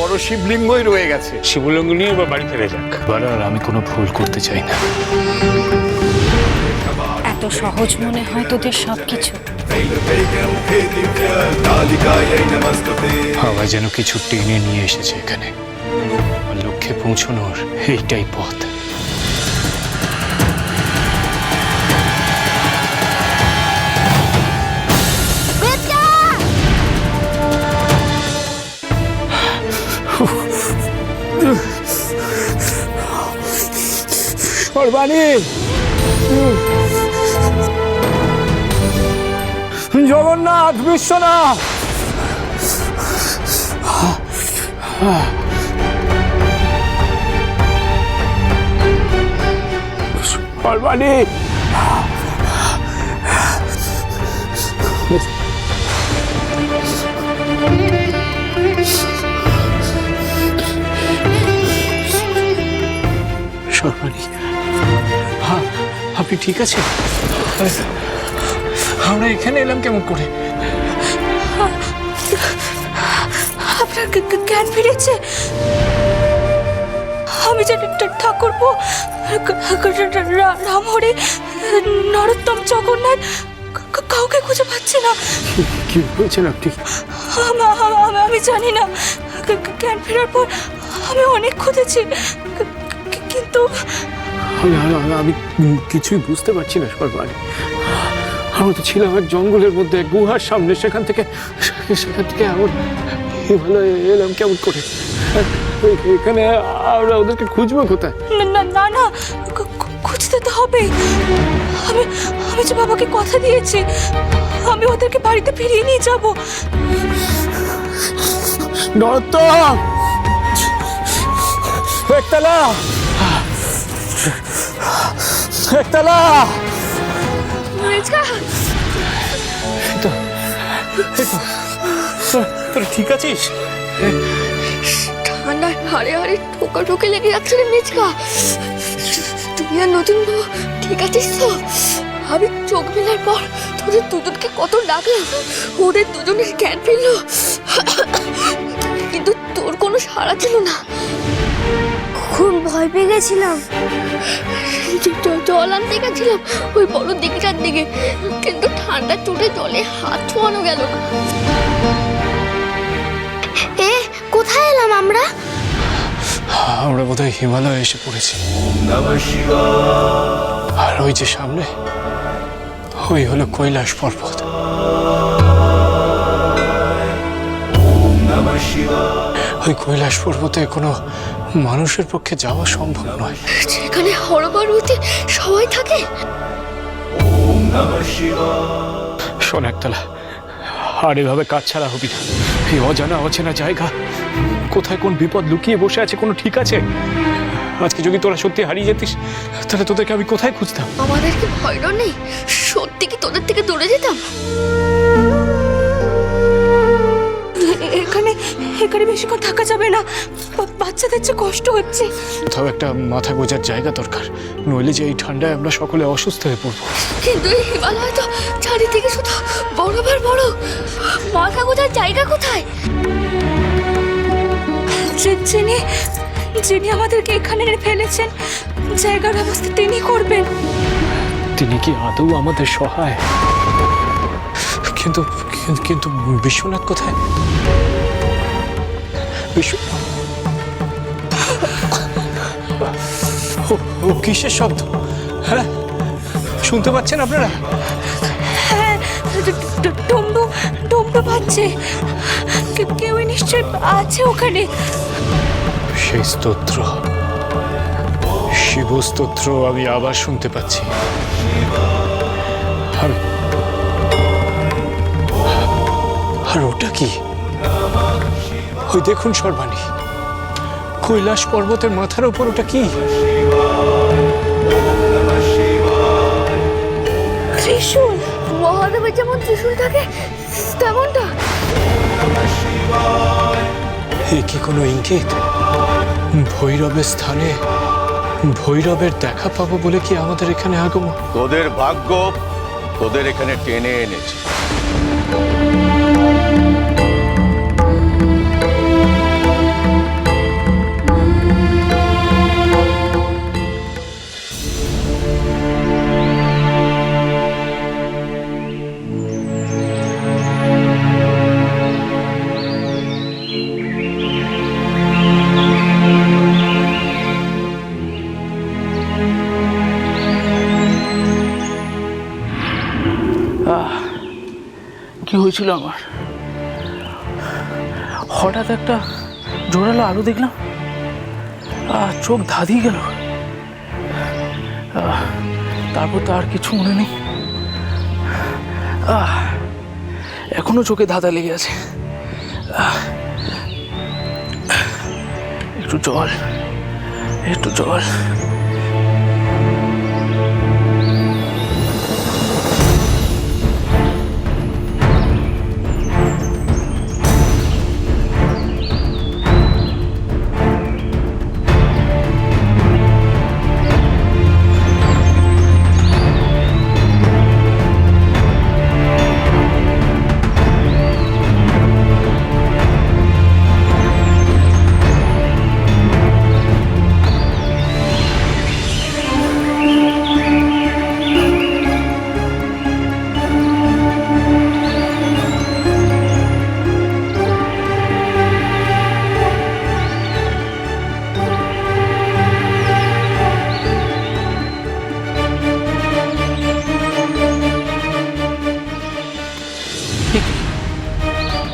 বড় শিবলিঙ্গই রয়ে গেছে। শিবলিঙ্গ নিয়ে এবার বাড়ি ফিরে যাক। এবার আর আমি কোনো ভুল করতে চাই না। এত সহজ মনে হয় তোদের সবকিছু। হাওয়া যেন কিছু টেনে নিয়ে এসেছে এখানে। লক্ষ্যে পৌঁছানোর এইটাই পথ। সর্বাণী জগন্নাথ বিশ্বনাথ। সর্বাণী। সর্বাণী। আপনি ঠিক আছে আমরা এখানে এলাম কেমন করে? আপনার জ্ঞা- জ্ঞা- জ্ঞান ফিরেছে। আমি জানি ঠাকুর রামহরি নরোত্তম জগন্নাথ কাউকে খুঁজে পাচ্ছি না। কি বলছেন আপনি আম- জানি না। জ্ঞা- জ্ঞা- জ্ঞান ফেরার পর আমি অনেক খুঁজেছি। কিন্তু আমি কিছুই বুঝতে পারছি না সর্বাণী আমরা তো ছিলাম এক জঙ্গলের মধ্যে এক গুহার সামনে সেখান থেকে সেখান থেকে এমন হিমালয়ে এলাম কেমন করে? এখানে আমরা ওদেরকে খুঁজবো কোথায়? না না না খুঁজতে তো হবে। আমি আমি যে বাবাকে কথা দিয়েছি আমি ওদেরকে বাড়িতে ফিরিয়ে নিয়ে যাব। নরোত্তম! একতলা! একতলা তোরা ঠিক আছিস? ঠান্ডায় হাড়ে হাড়ে ঠোকা ঠোকে লেগে যাচ্ছে রে মেচকা তুই আর নতুন বউ ঠিক আছিস তো? আমি চোখ মেলার পর তোদের দুজনকে কত ডাকলাম ওদের দুজনের জ্ঞান ফিরলো। কিন্তু তোর কোনো সাড়া ছিল না। ভয় পেয়ে গেছিলাম। জল আনতে গেছিলাম ওই বড় দিকটার দিকে। কিন্তু ঠান্ডা চোটে জলে হাত ছোঁয়ানো গেল না। এ কোথায় এলাম আমরা? আমরা বোধহয় হিমালয়ে এসে পড়েছি। আর ওই যে সামনে ওই হলো কৈলাস পর্বত। ওই কৈলাস পর্বতে কোনো মানুষের পক্ষে যাওয়া সম্ভব নয়। যেখানে হরবারুতে সবাই থাকে। শোন একতলা আর এভাবে কাজ ছাড়া হবি না। এই অজানা অচেনা জায়গা কোথায় কোন বিপদ লুকিয়ে বসে আছে কোনো ঠিক আছে? আজকে যদি তোরা সত্যি হারিয়ে যেতিস তাহলে তোদেরকে আমি কোথায় খুঁজতাম? আমাদের কি ভয় নেই সত্যি কি তোদের থেকে দূরে যেতাম? এখানে এখানে বেশিক্ষণ থাকা যাবে না। বাচ্চাদের যে কষ্ট হচ্ছে। কোথাও একটা মাথা গোজার জায়গা দরকার। নইলে যে এই ঠান্ডায় আমরা সকলে অসুস্থ হয়ে পড়ব। কিন্তু এই হিমালয় তো চারিদিকে শুধু বরফ আর বরফ। মাথা গোজার জায়গা কোথায়? যিনি যিনি আমাদেরকে এখানে ফেলেছেন জায়গার ব্যবস্থা তিনি করবেন। তিনি কি আদৌ আমাদের সহায়? কিন্তু- কিন্তু বিশ্বনাথ কোথায়? বিশ্ব ও- কিসের শব্দ? হ্যাঁ? শুনতে পাচ্ছেন আপনারা? হ্যাঁ ডমরু ডমরু পাচ্ছে। কে- কেউই নিশ্চয় আছে ওখানে। সেই স্তোত্র শিব স্তোত্র আমি আবার শুনতে পাচ্ছি। আর ওটা কি? ওই দেখুন সর্বাণী কৈলাস পর্বতের মাথার উপর ওটা কি? ত্রিশূল মহাদেবের যেমন ত্রিশূল থাকে তেমনটা। এ কি কোনো ইঙ্গিত? ভৈরবের স্থানে ভৈরবের দেখা পাবো বলে কি আমাদের এখানে আগমন? তোদের ভাগ্য তোদের এখানে টেনে এনেছে। হয়েছিল আমার। হঠাৎ একটা জোরালো আলো দেখলাম। আহ, চোখ ধাঁধিয়ে গেল। তারপর তো আর কিছু মনে নেই। আহ, এখনও চোখে ধাঁধা লেগে আছে। একটু জল একটু জল।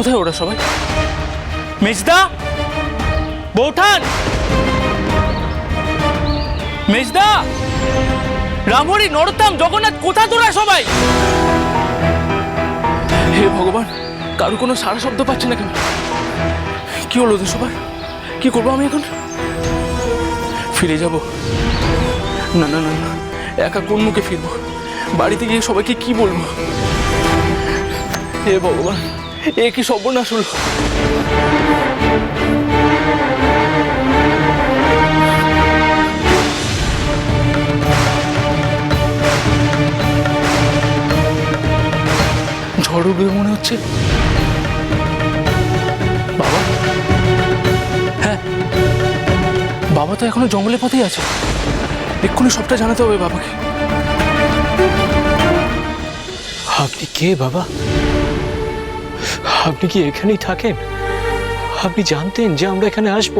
কোথায় ওরা সবাই? মেজদা? বৌঠান? মেজদা? রামহরি, নরোত্তম, জগন্নাথ কোথা তোরা সবাই? হে ভগবান কারও কোনো সারা শব্দ পাচ্ছে না কেন? কি হলো তো সবার? কি করব আমি এখন? ফিরে যাব। না না না না, একা কোন মুখে ফিরবো? বাড়িতে গিয়ে সবাইকে কি বলব? হে ভগবান। এ কি সর্বনাশ হলো? ঝড় উঠবে মনে হচ্ছে। বাবা? হ্যাঁ। বাবা তো এখনও জঙ্গলের পথেই আছে। এক্ষুনি সবটা জানাতে হবে বাবাকে। আপনি কে বাবা? আপনি কি এখানেই থাকেন? আপনি জানতেন যে আমরা এখানে আসব।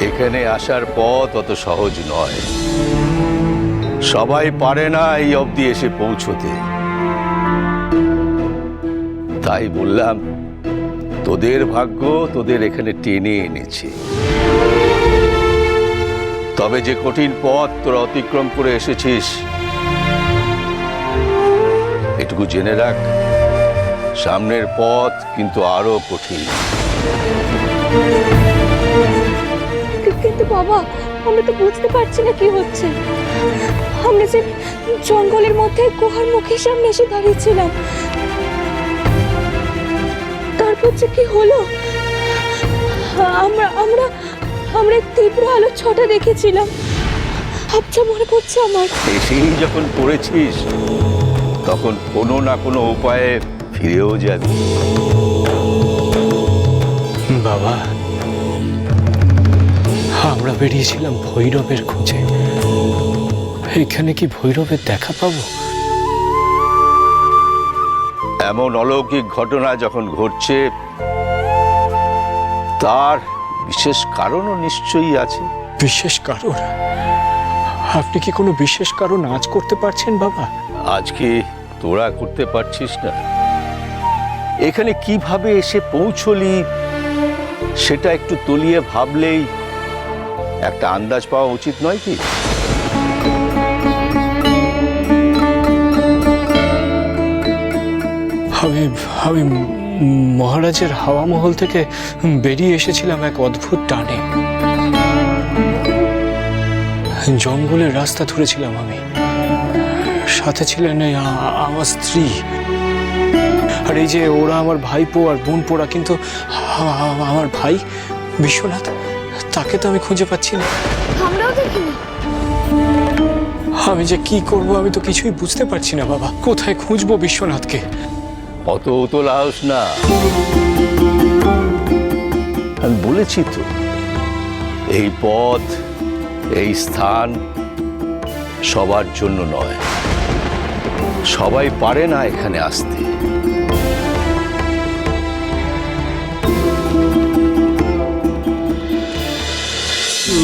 এখানে আসার পথ অত সহজ নয়। সবাই পারে না এই অবধি এসে পৌঁছতে। তাই বললাম, তোদের ভাগ্য তোদের এখানে টেনে এনেছে। তবে যে কঠিন পথ তোরা অতিক্রম করে এসেছিস, এটুকু জেনে রাখ। সামনের পথ কিন্তু আরও কঠিন। কিন্তু বাবা আমরা তো বুঝতে পারছি না কি হচ্ছে। আমরা যে জঙ্গলের মধ্যে গুহার মুখের সামনে এসে দাঁড়িয়েছিলাম তারপর যে কি হলো? আমরা আমরা আমরা তীব্র আলোর ছটা দেখেছিলাম। আবছা মনে পড়ছে আমার। এসেই যখন পড়েছিস তখন কোনো না কোনো উপায়ে ফিরেও যাবি। বাবা আমরা বেরিয়েছিলাম ভৈরবের খোঁজে। এখানে কি ভৈরবের দেখা পাবো? এমন অলৌকিক ঘটনা যখন ঘটছে তার বিশেষ কারণও নিশ্চয়ই আছে। বিশেষ কারণ? আপনি কি কোনো বিশেষ কারণ আজ করতে পারছেন বাবা? আজকে তোরা করতে পারছিস না। এখানে কীভাবে এসে পৌঁছলি সেটা একটু তলিয়ে ভাবলেই একটা আন্দাজ পাওয়া উচিত নয় কি? আমি আমি মহারাজের হাওয়া মহল থেকে বেরিয়ে এসেছিলাম এক অদ্ভুত টানে। জঙ্গলের রাস্তা ধরেছিলাম আমি। সাথে ছিলেন আমার স্ত্রী। আর এই যে ওরা আমার ভাইপো আর বোন পোড়া কিন্তু আমার ভাই বিশ্বনাথ তাকে তো আমি খুঁজে পাচ্ছি না। আমরাও দেখিনি। আমি যে কি করব আমি তো কিছুই বুঝতে পারছি না বাবা। কোথায় খুঁজবো বিশ্বনাথকে? অত তোলাস না। আমি বলেছি তো এই পথ এই স্থান সবার জন্য নয়। সবাই পারে না এখানে আসতে।